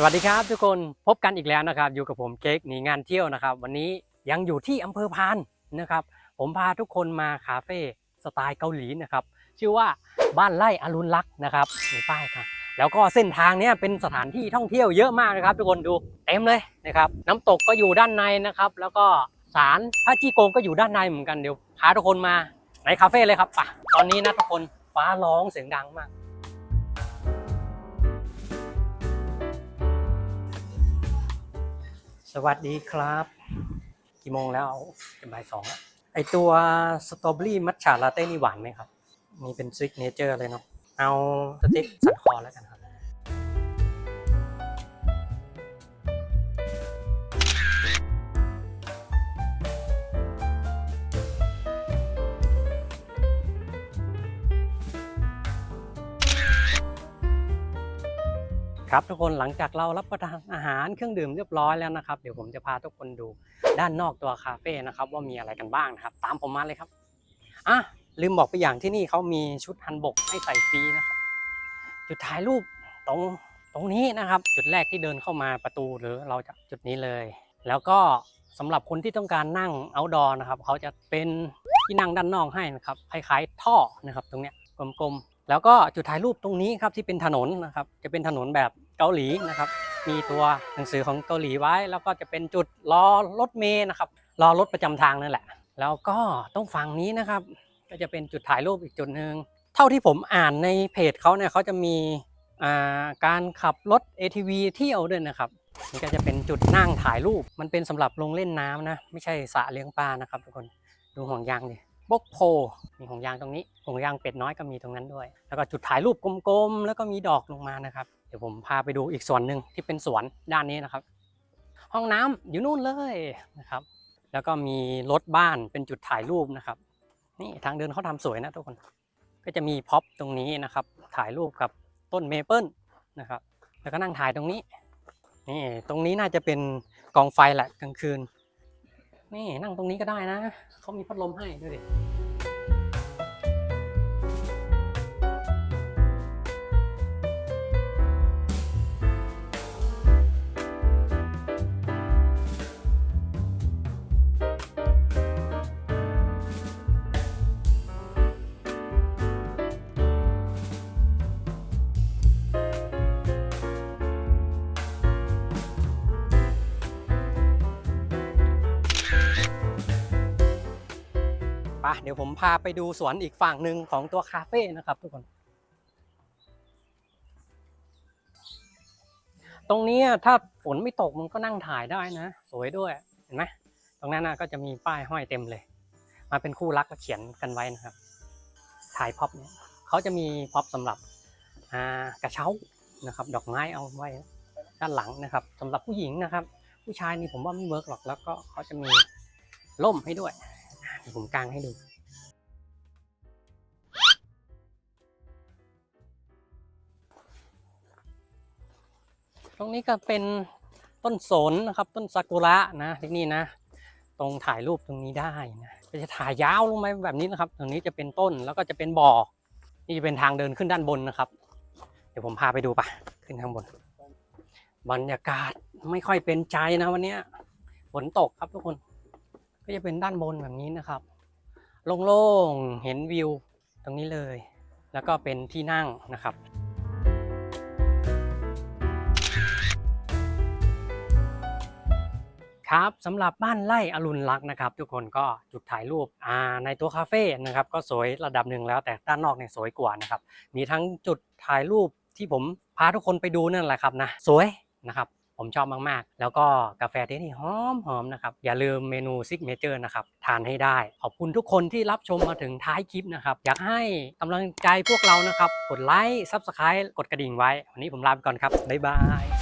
สวัสดีครับทุกคนพบกันอีกแล้วนะครับ อยู่กับผมเค้กหนีงานเที่ยวนะครับ วันนี้ยังอยู่ที่อำเภอพานนะครับ ผมพาทุกคนมาคาเฟ่สไตล์เกาหลีนะครับ ชื่อว่าบ้านไร่อรุณลักษ์นะครับมีป้ายครับแล้วก็เส้นทางเนี้ยเป็นสถานที่ท่องเที่ยวเยอะมากนะครับ ทุกคนดูเต็มเลยนะครับน้ำตกก็อยู่ด้านในนะครับ แล้วก็ศาลพระจีโกงก็อยู่ด้านในเหมือนกันเดี๋ยวพาทุกคนมาในคาเฟ่เลยครับป่ะตอนนี้นะทุกคนฟ้าร้องเสียงดังมาก สวัสดีครับ กี่โมงแล้วเป็นบ่ายสองไอตัวสตรอเบอรี่มัทฉะลาเต้นี่หวานไหมครับ นี่เป็นซิกเนเจอร์เลยเนาะ เอาสติ๊กสันคอแล้วกันครับ ครับทุกคนหลังจากเรารับประทานอาหารเครื่องดื่มเรียบร้อยแล้วนะครับ เดี๋ยวผมจะพาทุกคนดูด้านนอกตัวคาเฟ่นะครับว่ามีอะไรกันบ้างนะครับ ตามผมมาเลยครับอะลืมบอกไปอย่างที่นี่เขามีชุดฮันบกให้ใส่ฟรีนะครับ จุดถ่ายรูปตรงตรงนี้นะครับ จุดแรกที่เดินเข้ามาประตูหรือเราจะจุดนี้เลย แล้วก็สำหรับคนที่ต้องการนั่ง outdoor นะครับเขาจะเป็นที่นั่งด้านนอกให้นะครับคล้ายๆท่อนะครับ ตรงเนี้ยกลมๆ แล้วก็จุดถ่ายรูปตรงนี้ครับที่เป็นถนนนะครับ จะเป็นถนนแบบเกาหลีนะครับ มีตัวหนังสือของเกาหลีไว้ แล้วก็จะเป็นจุดรอรถเมล์นะครับรอรถประจำทางนั่นแหละ แล้วก็ต้องฝั่งนี้นะครับ ก็จะเป็นจุดถ่ายรูปอีกจุดหนึ่งเท่าที่ผมอ่านในเพจเขาเนี่ยเขาจะมีการขับรถ ATV เที่ยวด้วยนะครับนี่ก็จะเป็นจุดนั่งถ่ายรูป มันเป็นสำหรับลงเล่นน้ำนะ ไม่ใช่สระเลี้ยงปลานะครับทุกคน ดูห่วงยางดิบกโพ มีห่วงยางตรงนี้ห่วงยางเป็ดน้อยก็มีตรงนั้นด้วย แล้วก็จุดถ่ายรูปกลมๆ แล้วก็มีดอกลงมานะครับ เดี๋ยวผมพาไปดูอีกส่วนหนึ่งที่เป็นสวนด้านนี้นะครับ ห้องน้ำอยู่นู่นเลยนะครับ แล้วก็มีรถบ้านเป็นจุดถ่ายรูปนะครับ นี่ทางเดินเขาทำสวยนะทุกคน ก็จะมีพ็อปตรงนี้นะครับ ถ่ายรูปกับต้นเมเปิลนะครับ แล้วก็นั่งถ่ายตรงนี้ นี่ตรงนี้น่าจะเป็นกองไฟแหละกลางคืน นี่นั่งตรงนี้ก็ได้นะ เขามีพัดลมให้ด้วยดิะเดี๋ยวผมพาไปดูสวนอีกฝั่งหนึ่งของตัวคาเฟ่นะครับทุกคน ตรงนี้ถ้าฝนไม่ตกมันก็นั่งถ่ายได้นะ สวยด้วยเห็นไหมตรงนั้นนะก็จะมีป้ายห้อยเต็มเลย มาเป็นคู่รักแล้วเขียนกันไว้นะครับ ถ่ายพ็อปเนี่ยเขาจะมีพ็อปสำหรับกระเช้านะครับ ดอกไม้เอาไว้ด้านหลังนะครับสำหรับผู้หญิงนะครับ ผู้ชายนี่ผมว่าไม่เวิร์กหรอกแล้วก็เขาจะมีร่มให้ด้วย ผมกางให้ดู ตรงนี้ก็เป็นต้นสนนะครับ ต้นซากุระนะที่นี่นะ ตรงถ่ายรูปตรงนี้ได้นะก็จะถ่ายยาวลงไปแบบนี้นะครับ ตรงนี้จะเป็นต้นแล้วก็จะเป็นบ่อ นี่จะเป็นทางเดินขึ้นด้านบนนะครับ เดี๋ยวผมพาไปดูปะขึ้นข้างบน บรรยากาศไม่ค่อยเป็นใจนะวันนี้ฝนตกครับทุกคน ก็จะเป็นด้านบนแบบนี้นะครับ โล่งๆ เห็นวิวตรงนี้เลย แล้วก็เป็นที่นั่งนะครับครับสำหรับบ้านไร่อรุณลักษณ์นะครับ ทุกคนก็จุดถ่ายรูปในตัวคาเฟ่นะครับ ก็สวยระดับหนึ่งแล้วแต่ด้านนอกเนี่ยสวยกว่านะครับ มีทั้งจุดถ่ายรูปที่ผมพาทุกคนไปดูนั่นแหละครับนะ สวยนะครับ ผมชอบมากๆ แล้วก็กาแฟที่นี่หอมหอมนะครับ อย่าลืมเมนูซิกเนเจอร์นะครับ ทานให้ได้ ขอบคุณทุกคนที่รับชมมาถึงท้ายคลิปนะครับ อยากให้กำลังใจพวกเรานะครับ กดไลค์ซับสไครต์กดกระดิ่งไว้ วันนี้ผมลาไปก่อนครับ บ๊ายบาย